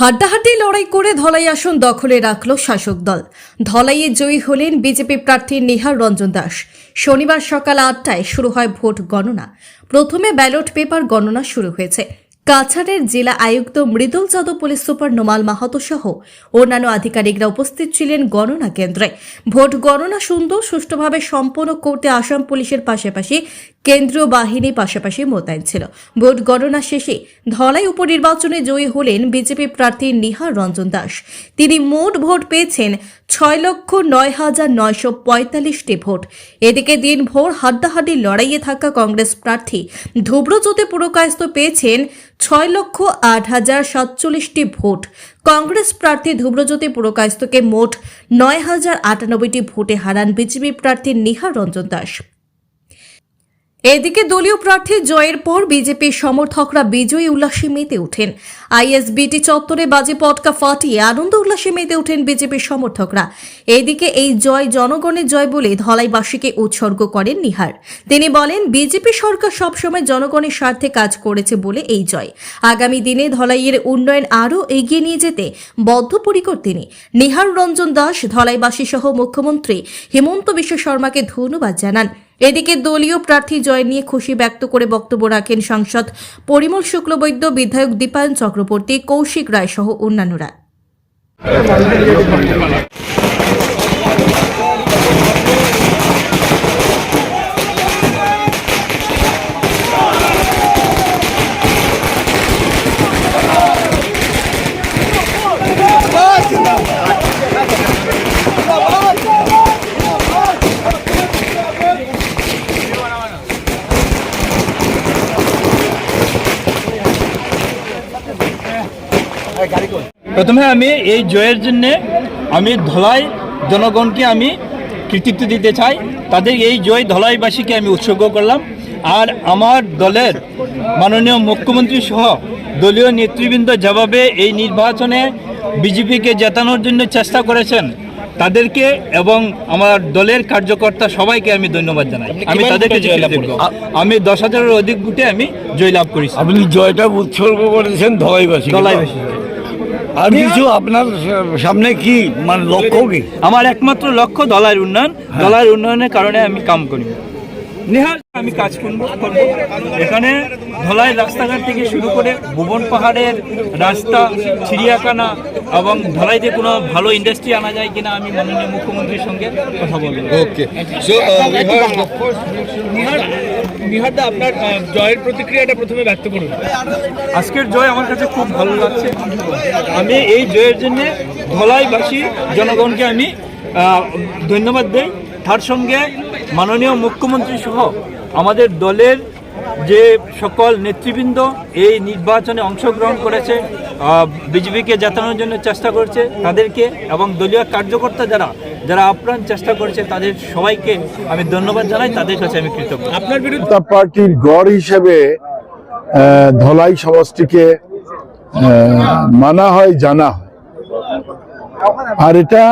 হাড্ডাহাড্ডি লড়াই করে ধলাই আসন দখলে রাখল শাসক দল। ধলাইয়ে জয়ী হলেন বিজেপি প্রার্থী নিহার রঞ্জন দাস। শনিবার সকাল আটটায় শুরু হয় ভোট গণনা। প্রথমে ব্যালট পেপার গণনা শুরু হয়েছে। কাছাড়ের জেলা আয়ুক্ত মৃদুল যাদব পুলিশ সুপার নোমাল মাহাতো সহ অন্যান্য আধিকারিকরা উপস্থিত ছিলেন গণনা কেন্দ্রে। ভোট গণনা সুন্দর, সুষ্ঠুভাবে সম্পন্ন করতে আসাম পুলিশের পাশাপাশি কেন্দ্রীয় বাহিনী পাশাপাশি মোতায়েন ছিল। ভোট গণনা শেষে ধলাই উপনির্বাচনে জয়ী হলেন বিজেপি প্রার্থী নিহার রঞ্জন দাস। তিনি মোট ভোট পেয়েছেন ছয় লক্ষ নয় হাজার নয়শো পঁয়তাল্লিশটি ভোট। এদিকে দিনভর হাড্ডাহাড্ডি লড়াইয়ে থাকা কংগ্রেস প্রার্থী ধুব্রজ্যোতি পুরকায়স্ত পেয়েছেন ছয় লক্ষ আট হাজার সাতচল্লিশটি ভোট। কংগ্রেস প্রার্থী ধুব্রজ্যোতি পুরকায়স্তকে মোট নয় হাজার আটানব্বইটি ভোটে হারান বিজেপি প্রার্থী নিহার রঞ্জন দাস। এদিকে দলীয় প্রার্থীর জয়ের পর বিজেপির সমর্থকরা বিজয়ী উল্লাসে মেতে ওঠেন। আইএসবিটি চত্বরে বাজে পটকা ফাটিয়ে আনন্দ উল্লাসে মেতে ওঠেন বিজেপির সমর্থকরা। এদিকে এই জয় জনগণের জয় বলে ধলাইবাসীকে উৎসর্গ করেন নিহার। তিনি বলেন, বিজেপি সরকার সবসময় জনগণের স্বার্থে কাজ করেছে বলে এই জয়। আগামী দিনে ধলাইয়ের উন্নয়ন আরও এগিয়ে নিয়ে যেতে বদ্ধপরিকর তিনি। নিহার রঞ্জন দাস ধলাইবাসী সহ মুখ্যমন্ত্রী হেমন্ত বিশ্ব শর্মাকে ধন্যবাদ জানান। এদিকে দলীয় প্রার্থী জয় নিয়ে খুশি ব্যক্ত করে বক্তব্য রাখেন সাংসদ পরিমল শুক্লবৈদ্য, বিধায়ক দীপায়ন চক্রবর্তী, কৌশিক রায় সহ অন্যান্যরা। প্রথমে আমি এই জয়ের জন্যে আমি ধলাই জনগণকে আমি কৃতিত্ব দিতে চাই। তাদের এই জয় ধলাইবাসীকে আমি উৎসর্গ করলাম। আর আমার দলের মাননীয় মুখ্যমন্ত্রী সহ দলীয় নেতৃবৃন্দ যেভাবে এই নির্বাচনে বিজেপিকে জেতানোর জন্য চেষ্টা করেছেন তাদেরকে এবং আমার দলের কার্যকর্তা সবাইকে আমি ধন্যবাদ জানাই। আমি তাদেরকে জয়লাভ করব আমি দশ হাজারের অধিক বুটে আমি জয়লাভ করেছি। আপনি জয়টা উৎসর্গ করেছেন ধলাইবাসী ধলাইবাসী আর কিছু আপনার সামনে কি মানে লক্ষ্য কি? আমার একমাত্র লক্ষ্য দলার উন্নয়ন। দলার উন্নয়নের কারণে আমি কাম করি। নেহার আমি কাজ করব করব। এখানে ধলাই রাস্তাঘাট থেকে শুরু করে ভুবন পাহাড়ের রাস্তা চিড়িয়াখানা এবং ধলাইতে কোনো ভালো ইন্ডাস্ট্রি আনা যায় কিনা আমি মাননীয় মুখ্যমন্ত্রীর সঙ্গে কথা বলব। Okay. নিহারদা আপনার জয়ের প্রতিক্রিয়াটা প্রথমে ব্যক্ত করুন। আজকের জয় আমার কাছে খুব ভালো লাগছে। আমি এই জয়ের জন্য ধলাইবাসী জনগণকে আমি ধন্যবাদ দেই। তার সঙ্গে মাননীয় মুখ্যমন্ত্রী সহ আমাদের দলের যে সকল নেতৃবৃন্দ এই নির্বাচনে অংশগ্রহণ করেছে বিজেপিকে জেতানোর জন্য চেষ্টা করছে তাদেরকে এবং দলীয় কার্যকর্তা যারা যারা আপ্রাণ চেষ্টা করেছে তাদের সবাইকে আমি ধন্যবাদ জানাই তাদের কাছে আমি কৃতজ্ঞ। আপনার বিরুদ্ধে পার্টির গড় হিসেবে আহ, ধলাই সমষ্টিকে আহ, মানা হয় জানা হয়। আর এটা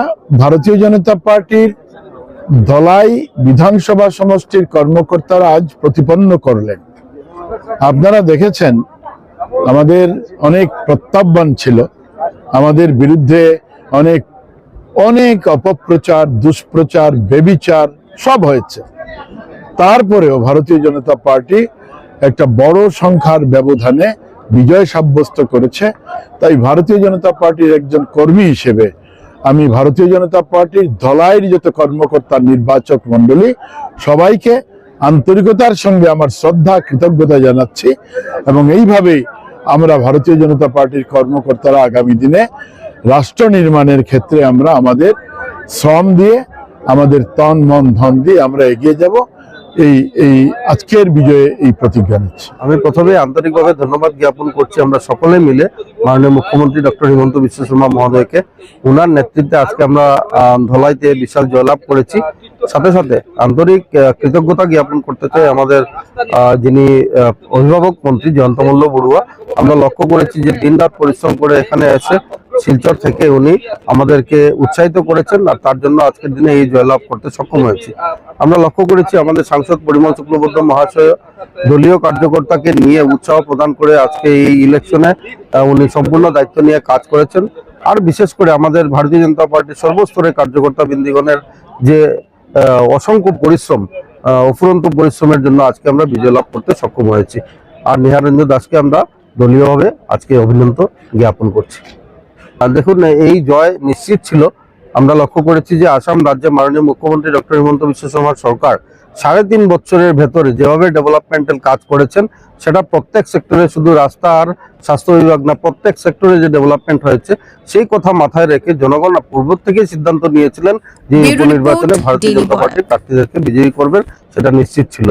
ভারতীয় জনতা পার্টির ধলাই বিধানসভা সমষ্টির কর্মকর্তারা আজ প্রতিপন্ন করলেন। আপনারা দেখেছেন, আমাদের অনেক প্রত্যাহ্বান ছিল। আমাদের বিরুদ্ধে অনেক অনেক অপপ্রচার, দুষ্প্রচার, বেবিচার সব হয়েছে। তারপরেও ভারতীয় জনতা পার্টি একটা বড় সংখ্যার ব্যবধানে বিজয় সাব্যস্ত করেছে। তাই ভারতীয় জনতা পার্টির একজন কর্মী হিসেবে আমি ভারতীয় জনতা পার্টির ধলাইয়ের যত কর্মকর্তা, নির্বাচক মণ্ডলী, সবাইকে আন্তরিকতার সঙ্গে আমার শ্রদ্ধা, কৃতজ্ঞতা জানাচ্ছি এবং এইভাবে আমরা ভারতীয় জনতা পার্টির কর্মকর্তারা আগামী দিনে রাষ্ট্র নির্মাণের ক্ষেত্রে আমরা আমাদের শ্রম দিয়ে, আমাদের তন, মন, ধন দিয়ে আমরা এগিয়ে যাব। এই এই আজকের বিজয়ে এই প্রতিজ্ঞা নিচ্ছি। আমি প্রথমে আন্তরিকভাবে ধন্যবাদ জ্ঞাপন করছি আমরা সকলে মিলে মাননীয় মুখ্যমন্ত্রী ডক্টর হিমন্ত বিশ্ব শর্মা মহোদয়কে। ওনার নেতৃত্বে আজকে আমরা ধলাইতে বিশাল জয়লাভ করেছি। সাথে সাথে আন্তরিক কৃতজ্ঞতা জ্ঞাপন করতে চাই আমাদের যিনি অভিভাবক মন্ত্রী জয়ন্তমল্ল বড়ুয়া। আমরা লক্ষ্য করেছি যে দিনরাত পরিশ্রম করে এখানে এসে শিলচর থেকে উনি আমাদেরকে উৎসাহিত করেছেন আর তার জন্য আজকের দিনে এই জয়লাভ করতে সক্ষম হয়েছি। আমরা লক্ষ্য করেছি আমাদের সাংসদ পরিমল শুক্লবৈদ্য মহাশয় দলীয় কার্যকর্তাকে নিয়ে উৎসাহ প্রদান করে আজকে এই ইলেকশনে উনি সম্পূর্ণ দায়িত্ব নিয়ে কাজ করেছেন। আর বিশেষ করে আমাদের ভারতীয় জনতা পার্টির সর্বস্তরের কার্যকর্তা বৃন্দিগণের যে অসংখ্য পরিশ্রম অফুরন্ত পরিশ্রমের জন্য আজকে আমরা বিজয় লাভ করতে সক্ষম হয়েছি। আর নিহারেন্দ্র দাসকে আমরা দলীয়ভাবে আজকে অভিনন্দন জ্ঞাপন করছি। আর দেখুন, এই জয় নিশ্চিত ছিল। আমরা লক্ষ্য করেছি যে আসাম রাজ্যে মাননীয় মুখ্যমন্ত্রী ডক্টর হিমন্ত বিশ্ব শর্মার সরকার সাড়ে তিন বছরের ভেতরে যেভাবে ডেভেলপমেন্টাল কাজ করেছেন সেটা প্রত্যেক সেক্টরে শুধু রাস্তা আর স্বাস্থ্য বিভাগ না প্রত্যেক সেক্টরে যে ডেভেলপমেন্ট হয়েছে সেই কথা মাথায় রেখে জনগণ পূর্ব থেকেই সিদ্ধান্ত নিয়েছিলেন যে উপনির্বাচনে ভারতীয় জনতা। পার্টির প্রার্থীদেরকে বিজয়ী করবেন সেটা নিশ্চিত ছিল